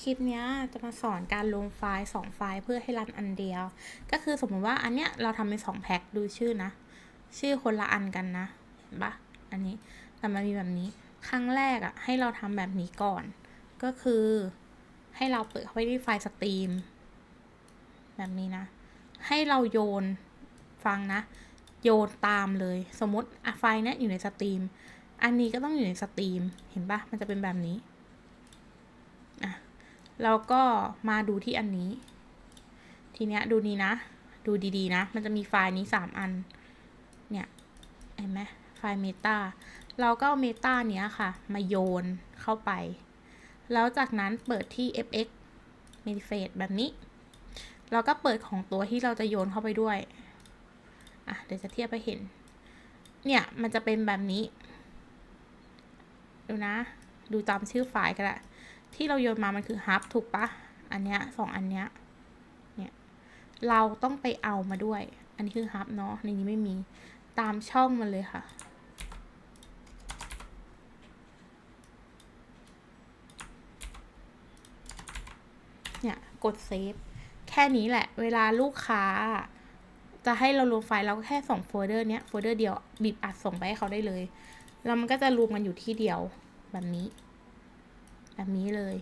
คลิปนี้จะมาสอนการลงไฟล์สองไฟล์เพื่อให้รันอันเดียว ก็คือสมมติว่าอันเนี้ยเราทำเป็นสองแพ็คดูชื่อนะ ชื่อคนละอันกันนะเห็นปะอันนี้แต่มันมีแบบนี้ ครั้งแรกอะ่ะ ให้เราทำแบบนี้ก่อน ก็คือให้เราเปิดเข้าไปที่ไฟล์สตรีม แบบนี้นะ ให้เราโยนฟังนะ โยนตามเลย สมมติอะไฟล์เนี้ยอยู่ในสตรีม อันนี้ก็ต้องอยู่ในสตรีม เห็นปะมันจะเป็นแบบนี้ อะ แล้วก็มาดูที่อันนี้ ทีเนี้ยดูนี้นะ ดูดีๆนะ มันจะมีไฟล์นี้สามอัน เนี่ย เห็นไหมไฟล์เมตาเราก็เอาเมตาเนี้ยค่ะ มาโยนเข้าไป แล้วจากนั้นเปิดที่ fx manifest แบบนี้ เราก็เปิดของตัวที่เราจะโยนเข้าไปด้วย อะ เดี๋ยวจะเทียบให้เห็น เนี่ย มันจะเป็นแบบนี้ ดูนะ ดูตามชื่อไฟล์ก็ได้ ที่เราโยนมามันคือ hub ถูกปะอันเนี้ยสองอันเนี้ยเนี่ยเราต้องไปเอามาด้วย อันนี้คือ hub เนาะในนี้ไม่มีตามช่องมันเลยค่ะ เนี่ยกดเซฟแค่นี้แหละ เวลาลูกค้า จะให้เรารวมไฟล์เราก็แค่ส่งโฟลเดอร์เนี้ยโฟลเดอร์เดียวบีบอัดส่งไปให้เขาได้เลย แล้วมันก็จะรวมกันอยู่ที่เดียวแบบนี้ แบบนี้เลย